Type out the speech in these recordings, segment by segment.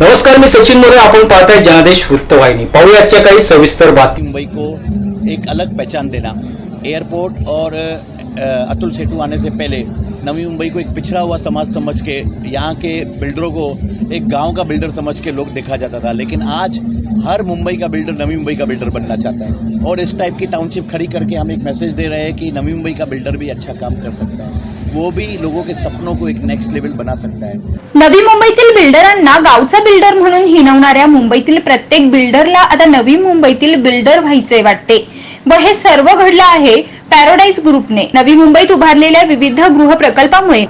नमस्कार, मी सचिन मोरे. आपण पाहताय जनादेश वृत्तवाहिनी. पाहूया आजच्या सविस्तर बातमी मुंबई को एक अलग पहचान देना. एयरपोर्ट और अतुल सेतु आने से पहले नवी मुंबई को एक पिछड़ा हुआ समाज समझ के, यहाँ के बिल्डरों को एक गाँव का बिल्डर समझ के लोग देखा जाता था। लेकिन आज हर मुंबई का बिल्डर नवी मुंबई का बिल्डर बनना चाहता है। और इस टाइप की टाउनशिप खड़ी करके हम एक मैसेज दे रहे हैं कि नवी मुंबई का बिल्डर भी अच्छा काम कर सकता है। वो भी लोगों के सपनों को एक नेक्स्ट लेवल बना सकता है। नवी मुंबईतील बिल्डरांना गावचा बिल्डर म्हणून हिनवणाऱ्या मुंबईतील प्रत्येक बिल्डरला आता नवी मुंबईतील बिल्डर व्हायचे वाटते व हे सर्व घडलं आहे पॅरोडाईज ग्रुपने नवी मुंबईत उभारलेल्या विविध गृह प्रकल्पामुळे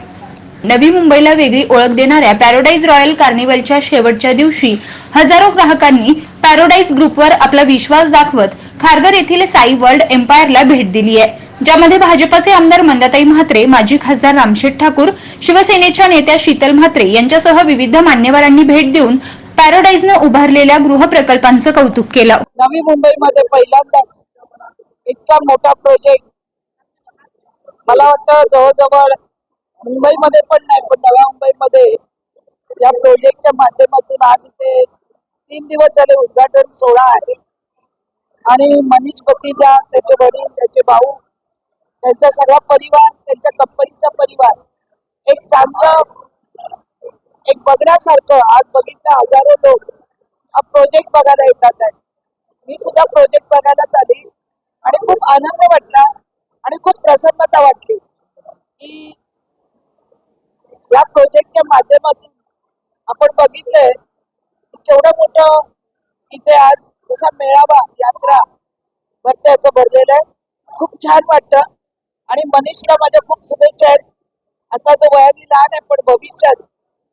नवी मुंबईला वेगळी ओळख देणाऱ्या पॅरोडाईज रॉयल कार्निवलच्या शेवटच्या दिवशी हजारो ग्राहकांनी पॅरोडाईज ग्रुपवर आपला विश्वास दाखवत खारघर येथील साई वर्ल्ड एम्पायरला भेट दिली आहे ज्यामध्ये भाजपचे आमदार मंदाताई म्हात्रे माजी खासदार रामशेठ ठाकूर शिवसेनेच्या नेत्या शीतल म्हात्रे यांच्यासह विविध मान्यवरांनी भेट देऊन पॅराडाईजनं उभारलेल्या गृह प्रकल्पांचं कौतुक केलं. नवी मुंबईमध्ये पहिल्यांदाच इतका मोठा प्रोजेक्ट मला वाटतं जवळजवळ मुंबईमध्ये पण नाही पण नव्या मुंबईमध्ये या प्रोजेक्टच्या माध्यमातून आज इथे तीन दिवस झाले उद्घाटन सोहळा आहे. आणि मनीष पतीजा त्याचे वडील त्याचे भाऊ त्यांचा सगळा परिवार त्यांच्या कंपनीचा परिवार. एक चांगलं एक बघण्यासारखं आज बघितलं हजारो लोक हा प्रोजेक्ट बघायला येतात आहे. मी सुद्धा प्रोजेक्ट बघायलाच आली. आणि खूप आनंद वाटला आणि खूप प्रसन्नता वाटली की या प्रोजेक्टच्या माध्यमातून आपण बघितलंय केवढं मोठं इथे आज जसा मेळावा यात्रा भरते असं भरलेलं आहे. खूप छान वाटतं. आणि मनीषला माझ्या खूप शुभेच्छा आहेत. आता तो वयाने लहान आहे पण भविष्यात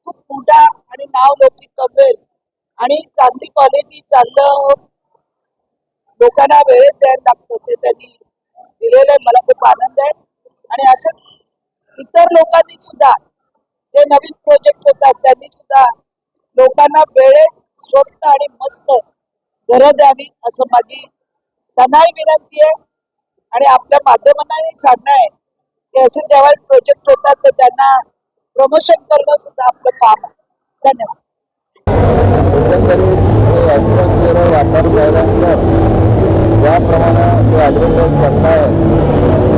खूप मोठा आणि नाव लोकी कमवेल आणि चांगली क्वालिटी चांगलं लोकांना वेळेत द्यायला लागतो ते त्यांनी दिलेलं आहे. मला खूप आनंद आहे. आणि असंच इतर लोकांनी सुद्धा जे नवीन प्रोजेक्ट होतात त्यांनी सुद्धा लोकांना वेळेत स्वस्त आणि मस्त घरं द्यावी असं माझी त्यांनाही विनंती आहे. आणि आपल्या माध्यमांनाही सांगणं आहे की असे जेव्हा प्रोजेक्ट होतात तर त्यांना प्रमोशन करणं सुद्धा आपलं काम आहे. धन्यवाद. ज्याप्रमाणे ते ॲडव्हर्टाईज करताय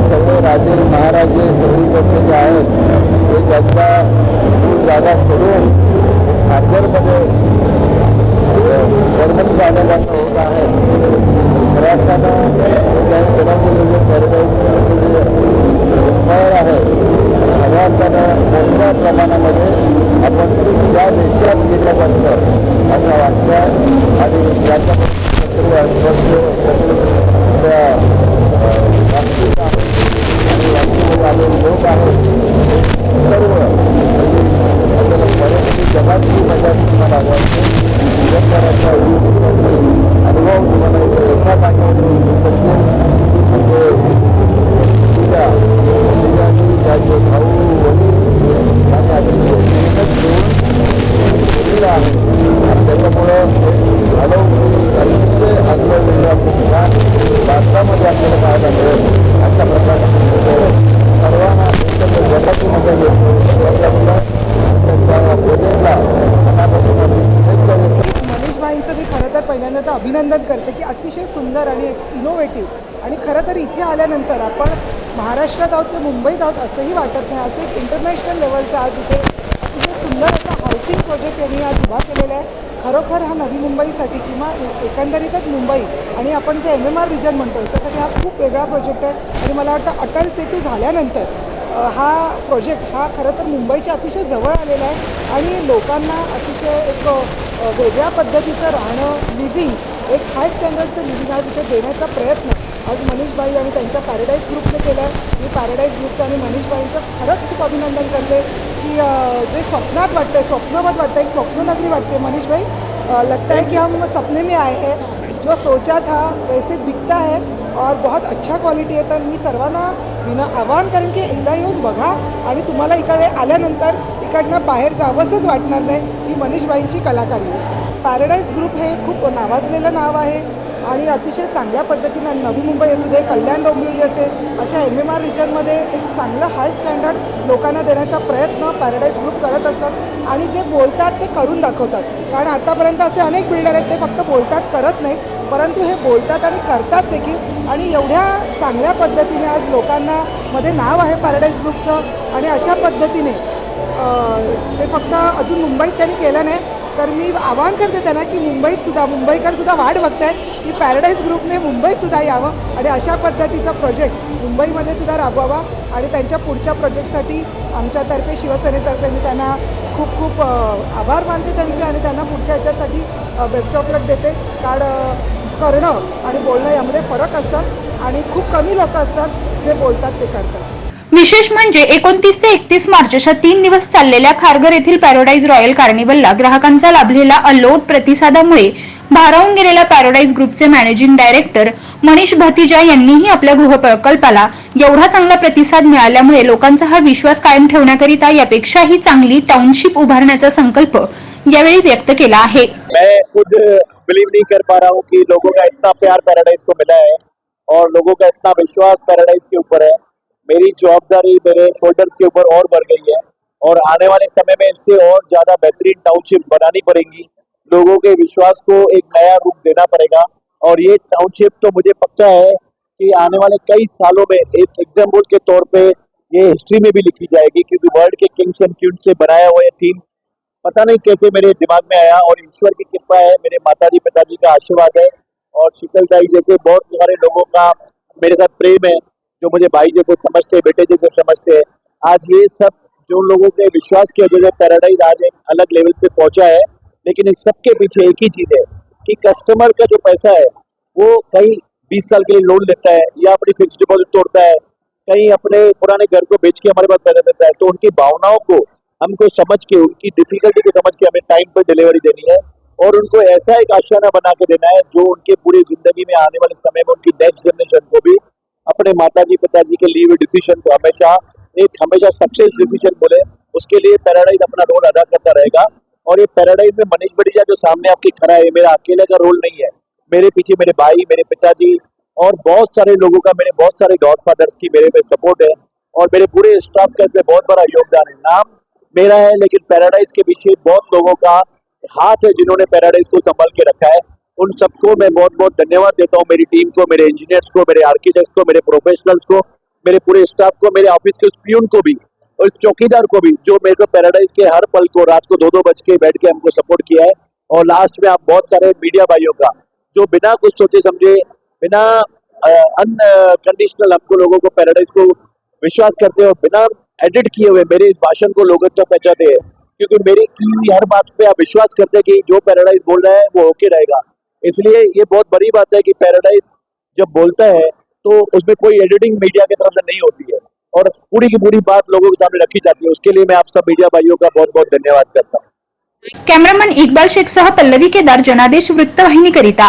सगळे राजे महाराजे सगळी लोक जे आहेत ते त्यांच्या जागा सोडून खारघरमध्ये परमनंट जाण्याचा होत आहे खऱ्या अर्थानं हे त्यांनी बनवलेले जे परमनंट एम्पायर आहे खऱ्या अर्थानं मोठ्या प्रमाणामध्ये आपण त्या देशात गेलं पाहिजे असं वाटतं आणि याच्या सर्व अस्वस्थ त्या नागरिक आहेत आणि वास्तविक आलेले लोक आहेत हे सर्व म्हणजे आपल्याला बऱ्यापैकी जगातली मजा तुम्हाला वाटते जगभराचा अनुभव तुम्हाला इथे एका जागेवर मिळू शकते म्हणजे तिला तिच्यानी त्याचे भाऊ वडील यांनी अतिशय मेहनत घेऊन केलेलं आहे आणि त्याच्यामुळं हळूहळू अतिशय अनुभवलेल्या खूप छान भारतामध्ये आपल्याला पाहायला मिळेल अशा प्रकारचे सर्वांना एकत्र जगाची मजा येते त्याच्यामुळं त्यांच्या प्रोजेक्टला मनापासून आम्ही शुभेच्छा देतो मनीषबाईंचं मी खरं तर पहिल्यांदा तर अभिनंदन करते की अतिशय सुंदर आणि एक इनोव्हेटिव्ह आणि खरं तर इथे आल्यानंतर आपण महाराष्ट्रात आहोत किंवा मुंबईत आहोत असंही वाटत नाही. असं एक इंटरनॅशनल लेवलचं आज इथे अतिशय सुंदर असा हाऊसिंग प्रोजेक्ट यांनी आज उभा केलेला आहे. खरोखर हा नवी मुंबईसाठी किंवा एकंदरीतच मुंबई आणि आपण जे एम एम आर रिजन म्हणतो त्यासाठी हा खूप वेगळा प्रोजेक्ट आहे. आणि मला वाटतं अटल सेतू झाल्यानंतर हा प्रोजेक्ट हा खरं तर मुंबईच्या अतिशय जवळ आलेला आहे. आणि लोकांना अतिशय एक वेगळ्या पद्धतीचं राहणं लिव्हिंग एक हाय स्टँडर्डचं लिव्हिंग हा तिथे देण्याचा प्रयत्न आज मनीषबाई आणि त्यांच्या पॅराडाईज ग्रुपने केलं. आहे मी पॅराडाईज ग्रुपचं आणि मनीषबाईंचं खरंच खूप अभिनंदन करते की जे स्वप्नात वाटतं आहे स्वप्नवत वाटतं आहे स्वप्ननगरी वाटते मनीषबाई. लगता है कि हम सपने में आए हैं. जो सोचा था वैसे दिखता है और बहुत अच्छा क्वालिटी आहे तर मी सर्वांना विना आवाहन करेन की एकदा येऊन बघा आणि तुम्हाला इकडे आल्यानंतर इकडनं बाहेर जावंसंच वाटणार नाही ही मनीषबाईंची कलाकारी. आहे पॅराडाईज ग्रुप हे खूप नावाजलेलं नाव आहे. आणि अतिशय चांगल्या पद्धतीनं नवी मुंबई असू दे कल्याण डोंबिवली असेल अशा एम एम आर रिजनमध्ये एक चांगलं हाय स्टँडर्ड लोकांना देण्याचा प्रयत्न पॅराडाईज ग्रुप करत असतात. आणि जे बोलतात ते करून दाखवतात. कारण आतापर्यंत असे अनेक बिल्डर आहेत ते फक्त बोलतात करत नाहीत. परंतु हे बोलतात आणि करतात देखील. आणि एवढ्या चांगल्या पद्धतीने आज लोकांना मध्ये नाव आहे पॅराडाईज ग्रुपचं आणि अशा पद्धतीने ते फक्त अजून मुंबईत त्यांनी केलं नाही. तर मी आवाहन करते त्यांना की मुंबईत सुद्धा मुंबईकर सुद्धा वाट बघतायत की पॅराडाईज ग्रुपने मुंबईत सुद्धा यावं आणि अशा पद्धतीचा प्रोजेक्ट मुंबईमध्ये सुद्धा राबवावा आणि त्यांच्या पुढच्या प्रोजेक्टसाठी आमच्यातर्फे शिवसेनेतर्फे मी त्यांना खूप खूप आभार मानते त्यांचे आणि त्यांना पुढच्या ह्याच्यासाठी बेस्ट ऑफ लक देते. कारण करणं आणि बोलणं यामध्ये फरक असतात आणि खूप कमी लोक असतात जे बोलतात ते करतात. विशेष म्हणजे एकोणतीस ते एकतीस मार्च अशा तीन दिवस चाललेल्या खारघर येथील पॅरोडाईज रॉयल कार्निवलला ग्राहकांचा लाभलेला अलोट प्रतिसादामुळे भारावून गेलेल्या पॅरोडाईज ग्रुपचे मॅनेजिंग डायरेक्टर मनीष भतिजा यांनीही आपल्या गृहप्रकल्पाला एवढा चांगला प्रतिसाद मिळाल्यामुळे लोकांचा हा विश्वास कायम ठेवण्याकरिता यापेक्षाही चांगली टाउनशिप उभारण्याचा संकल्प यावेळी व्यक्त केला आहे. मैं खुद बिलीव नहीं कर पा रहा हूँ कि लोगों का इतना प्यार पैराडाइज को मिला है और लोगों का इतना विश्वास पैराडाइज के ऊपर है। मेरी जवाबदारी मेरे शोल्डर्स के ऊपर और बढ़ गई है और आने वाले समय में इससे और ज़्यादा बेहतरीन टाउनशिप बनानी पड़ेगी। लोगों के विश्वास को एक नया रूप देना पड़ेगा और ये टाउनशिप तो मुझे पक्का है कि आने वाले कई सालों में एक एग्ज़ाम्पल के तौर पे ये हिस्ट्री में भी लिखी जाएगी क्योंकि वर्ल्ड के किंग्स एंड क्यून से बनाया हुआ ये थीम पता नहीं कैसे मेरे दिमाग में आया और ईश्वर की कृपा है, मेरे माताजी, पिताजी का आशीर्वाद है और शीतल दाई जैसे बहुत सारे लोगों का मेरे साथ प्रेम है। जो मुझे भाई जैसे समझते हैं बेटे जैसे समझते हैं। आज ये सब जो लोगों के विश्वास की वजह से पैराडाइज आज एक अलग लेवल पे पहुँचा है, लेकिन इस सब के पीछे एक ही चीज़ है कि कस्टमर का जो पैसा है, वो कहीं बीस साल के लिए लोन लेता है या अपनी फिक्स डिपॉजिट तोड़ता है, कहीं अपने पुराने घर को बेच के हमारे पास पैसा देता है। तो उनकी भावनाओं को हमको समझ के, उनकी डिफिकल्टी को समझ के हमें टाइम पर डिलीवरी देनी है और उनको ऐसा एक आशियाना बना के देना है जो उनके पूरी ज़िंदगी में आने वाले समय में, उनकी नेक्स्ट जनरेशन को भी अपने माताजी, पिताजी के लिए हुए डिसीज़न को हमेशा, एक हमेशा सक्सेस डिसीज़न बोले, उसके लिए पैराडाइज अपना रोल अदा करता रहेगा। और ये पैराडाइज में मनीष बड़ीजा जो सामने आपके खड़ा है मेरा अकेले का रोल नहीं है। मेरे पीछे मेरे भाई, मेरे पिताजी और बहुत सारे लोगों का, मेरे बहुत सारे गॉडफादर्स की मेरे में सपोर्ट है। और मेरे पूरे स्टाफ का इसमें बहुत बड़ा योगदान है। नाम मेरा है, लेकिन पैराडाइज के पीछे बहुत लोगों का हाथ है जिन्होंने पैराडाइज को संभाल के रखा है। उन सबको मैं बहुत बहुत धन्यवाद देता हूँ, मेरी टीम को, मेरे इंजीनियर्स को, मेरे आर्किटेक्ट्स को, मेरे प्रोफेशनल्स को, मेरे पूरे स्टाफ को, मेरे ऑफ़िस के उस पियून को भी, और इस चौकीदार को भी, जो मेरे को पैराडाइज के हर पल को रात को दो दो बज के बैठ के हमको सपोर्ट किया है। और लास्ट में आप बहुत सारे मीडिया भाइयों का, जो बिना कुछ सोचे समझे, बिना अनकंडीशनल हमको लोगों को पैराडाइज को विश्वास करते और बिना एडिट किए हुए मेरे इस भाषण को लोग तक पहुंचाते हैं। क्योंकि मेरी की हर बात पे आप विश्वास करते हैं कि जो पैराडाइज बोल रहा है, वो होके रहेगा। इसलिए ये बहुत बड़ी बात है कि पैराडाइज जब बोलता है तो उसमें कोई एडिटिंग मीडिया की तरफ़ से नहीं होती है। और पूरी की पूरी बात लोगों के सामने रखी जाती है। उसके लिए मैं आप सब मीडिया भाइयों का बहुत बहुत धन्यवाद करता हूँ। कॅमेरामन इकबाल शेख सह पल्लवी के दर जनादेश वृत्तवाहिनीकरिता